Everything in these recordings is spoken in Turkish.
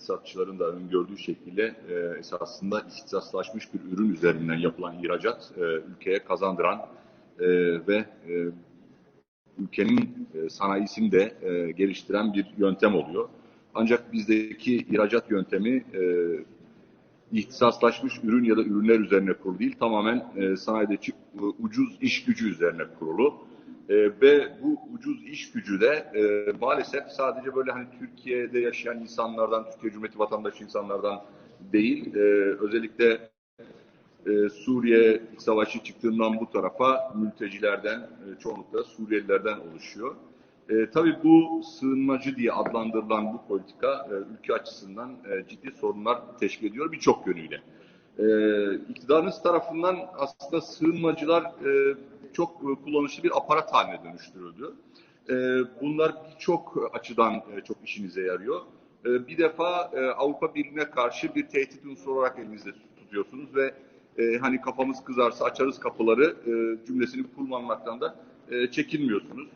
iktisatçıların da öngördüğü şekilde e, esasında ihtisaslaşmış bir ürün üzerinden yapılan ihracat e, ülkeye kazandıran e, ve e, ülkenin e, sanayisini de e, geliştiren bir yöntem oluyor. Ancak bizdeki ihracat yöntemi e, ihtisaslaşmış ürün ya da ürünler üzerine kurulu değil, tamamen e, sanayideki e, ucuz iş gücü üzerine kurulu. E, ve bu ucuz iş gücü de e, maalesef sadece böyle hani Türkiye'de yaşayan insanlardan, Türkiye Cumhuriyeti vatandaşı insanlardan değil, e, özellikle e, Suriye savaşı çıktığından bu tarafa mültecilerden, e, çoğunlukla Suriyelilerden oluşuyor. E, tabii bu sığınmacı diye adlandırılan bu politika e, ülke açısından e, ciddi sorunlar teşkil ediyor birçok yönüyle. E, iktidarınız tarafından aslında sığınmacılar e, çok e, kullanışlı bir aparat haline dönüştürüldü. E, bunlar birçok açıdan e, çok işinize yarıyor. Bir defa Avrupa Birliği'ne karşı bir tehdit unsuru olarak elinizde tutuyorsunuz ve hani kafamız kızarsa açarız kapıları cümlesini kullanmaktan da çekinmiyorsunuz.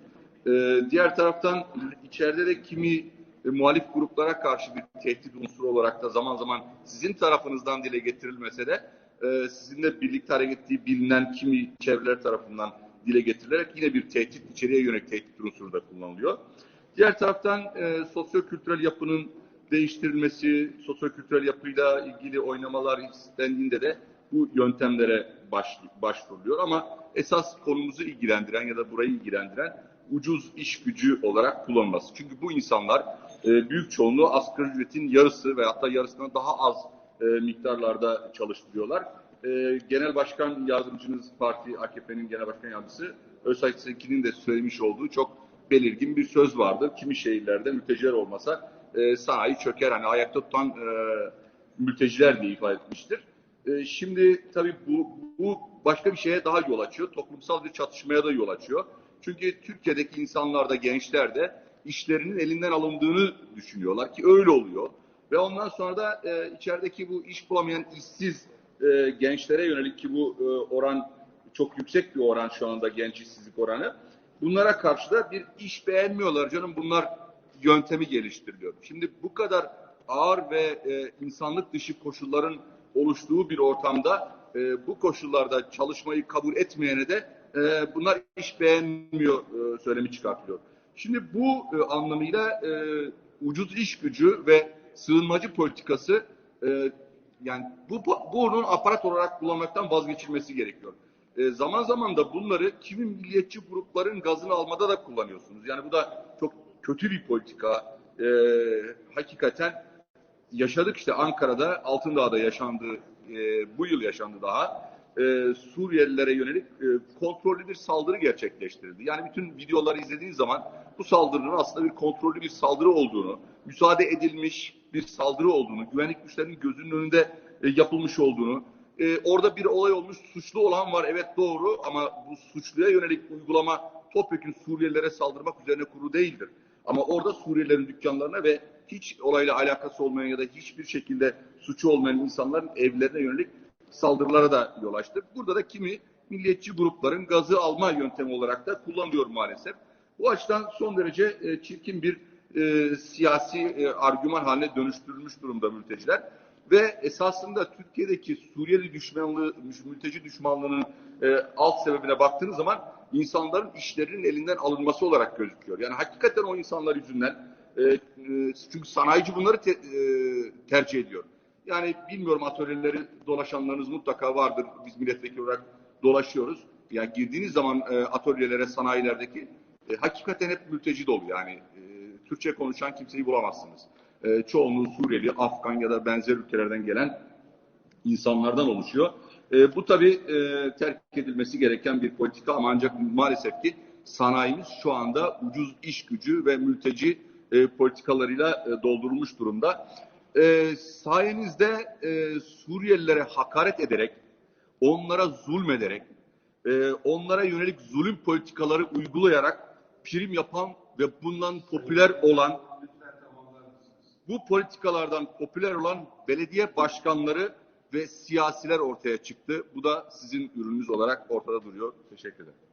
Diğer taraftan içeride de kimi muhalif gruplara karşı bir tehdit unsuru olarak da zaman zaman sizin tarafınızdan dile getirilmese de e, sizinle birlikte hareket ettiği bilinen kimi çevreler tarafından dile getirilerek yine bir tehdit, içeriye yönelik tehdit unsuru da kullanılıyor. Diğer taraftan e, sosyo-kültürel yapının değiştirilmesi, sosyo-kültürel yapıyla ilgili oynamalar istendiğinde de bu yöntemlere baş, başvuruluyor. Ama esas konumuzu ilgilendiren ya da burayı ilgilendiren ucuz iş gücü olarak kullanılması. Çünkü bu insanlar e, büyük çoğunluğu asgari ücretin yarısı ve hatta yarısından daha az e, miktarlarda çalıştırıyorlar. E, Genel Başkan Yardımcınız Parti AKP'nin Genel Başkan Yardımcısı Özsay Sekin'in de söylemiş olduğu çok belirgin bir söz vardır. Kimi şehirlerde mülteciler olmasa e, sanayi çöker. Hani ayakta tutan e, mülteciler diye ifade etmiştir. E, şimdi tabii bu, bu başka bir şeye daha yol açıyor. Toplumsal bir çatışmaya da yol açıyor. Çünkü Türkiye'deki insanlar da gençler de işlerinin elinden alındığını düşünüyorlar ki öyle oluyor. Ve ondan sonra da e, içerideki bu iş bulamayan işsiz e, gençlere yönelik ki bu e, oran çok yüksek bir oran şu anda genç işsizlik oranı. Bunlara karşı da bir iş beğenmiyorlar canım bunlar yöntemi geliştiriliyor. Şimdi bu kadar ağır ve e, insanlık dışı koşulların oluştuğu bir ortamda e, bu koşullarda çalışmayı kabul etmeyene de e, bunlar iş beğenmiyor e, söylemi çıkartılıyor. Şimdi bu e, anlamıyla e, ucuz iş gücü ve sığınmacı politikası e, yani bu bunun aparat olarak kullanmaktan vazgeçilmesi gerekiyor. E, zaman zaman da bunları kimi milliyetçi grupların gazını almada da kullanıyorsunuz. Yani bu da çok kötü bir politika. E, hakikaten yaşadık işte Ankara'da, Altındağ'da yaşandı, e, bu yıl yaşandı daha. E, Suriyelilere yönelik e, kontrollü bir saldırı gerçekleştirildi. Yani bütün videoları izlediğiniz zaman bu saldırının aslında bir kontrollü bir saldırı olduğunu, müsaade edilmiş bir saldırı olduğunu, güvenlik güçlerinin gözünün önünde e, yapılmış olduğunu, e, orada bir olay olmuş, suçlu olan var evet doğru ama bu suçluya yönelik uygulama topyekun Suriyelilere saldırmak üzerine kurulu değildir. Ama orada Suriyelilerin dükkanlarına ve hiç olayla alakası olmayan ya da hiçbir şekilde suçu olmayan insanların evlerine yönelik saldırılara da yol açtı. Burada da kimi milliyetçi grupların gazı alma yöntemi olarak da kullanılıyor maalesef. Bu açıdan son derece e, çirkin bir e, siyasi e, argüman haline dönüştürülmüş durumda mülteciler. Ve esasında Türkiye'deki Suriyeli düşmanlığı, mülteci düşmanlığının e, alt sebebine baktığınız zaman insanların işlerinin elinden alınması olarak gözüküyor. Yani hakikaten o insanlar yüzünden e, e, çünkü sanayici bunları te, e, tercih ediyor. Yani bilmiyorum atölyeleri dolaşanlarınız mutlaka vardır. Biz milletvekili olarak dolaşıyoruz. Yani girdiğiniz zaman e, atölyelere, sanayilerdeki e, hakikaten hep mülteci dolu. Yani Türkçe konuşan kimseyi bulamazsınız. E, çoğunluğu Suriyeli, Afgan ya da benzer ülkelerden gelen insanlardan oluşuyor. E, bu tabii e, terk edilmesi gereken bir politika ama ancak maalesef ki sanayimiz şu anda ucuz iş gücü ve mülteci e, politikalarıyla e, doldurulmuş durumda. E, sayenizde e, Suriyelilere hakaret ederek, onlara zulmederek, e, onlara yönelik zulüm politikaları uygulayarak prim yapan ve bundan popüler olan bu politikalardan popüler olan belediye başkanları ve siyasiler ortaya çıktı. Bu da sizin ürününüz olarak ortada duruyor. Teşekkür ederim.